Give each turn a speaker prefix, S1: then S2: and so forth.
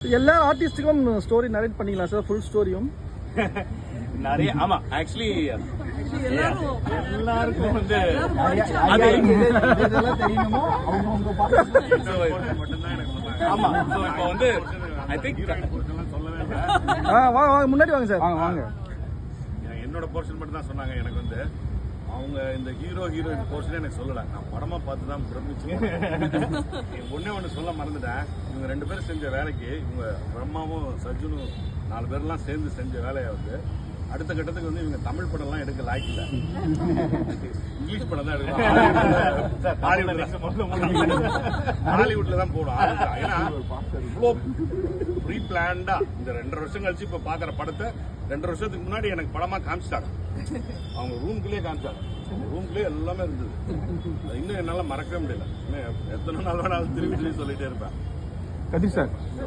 S1: எல்லா ஆர்டிஸ்ட்டுக்கும் story narrate பண்ணிக்கலாம் சார் ஃபுல் ஸ்டோரியும்
S2: நிறைய ஆமா ஆக்சுவலி எல்லாருக்கும் வந்து ஆமா இப்போ வந்து ஐ திங்க்
S1: முன்னாடி வாங்க சார்
S3: வாங்க வாங்க.
S4: என்னோட போர்ஷன் மட்டும் தான் சொன்னாங்க எனக்கு வந்து. அவங்க இந்த ஹீரோ ஹீரோயின் போர்ஷனே எனக்கு சொல்லல. நான் படமா பார்த்து தான் பிரமிச்சேன் ஒன்னே ஒன்று சொல்ல மறந்துட்டேன். இவங்க ரெண்டு பேரும் செஞ்ச வேலைக்கு இவங்க பிரம்மாவும் சஜுனும் நாலு பேர்லாம் சேர்ந்து செஞ்ச வேலையை வந்து அடுத்த கட்டத்துக்கு வந்து இவங்க தமிழ் படம்லாம் எடுக்க லாய்க்கல இங்கிலீஷ் படம் தான் எடுக்கலாம் ஹாலிவுட்ல தான் போடும். ஏன்னா பிளான்டா இந்த ரெண்டரை வருஷம் கழிச்சு இப்ப பாக்குற படத்தை ரெண்டரை வருஷத்துக்கு முன்னாடி எனக்கு படமா காமிச்சிட்டாங்க. அவங்க ரூம்குள்ளேயே காமிச்சாங்க. ரூம்குள்ளேயே எல்லாமே இருந்தது. அது இன்னும் என்னால மறக்கவே முடியல. எத்தனை நாள் வேணாலும் திரும்பி திரும்பி சொல்லிட்டே இருப்பேன்.
S3: கதிர் சார்.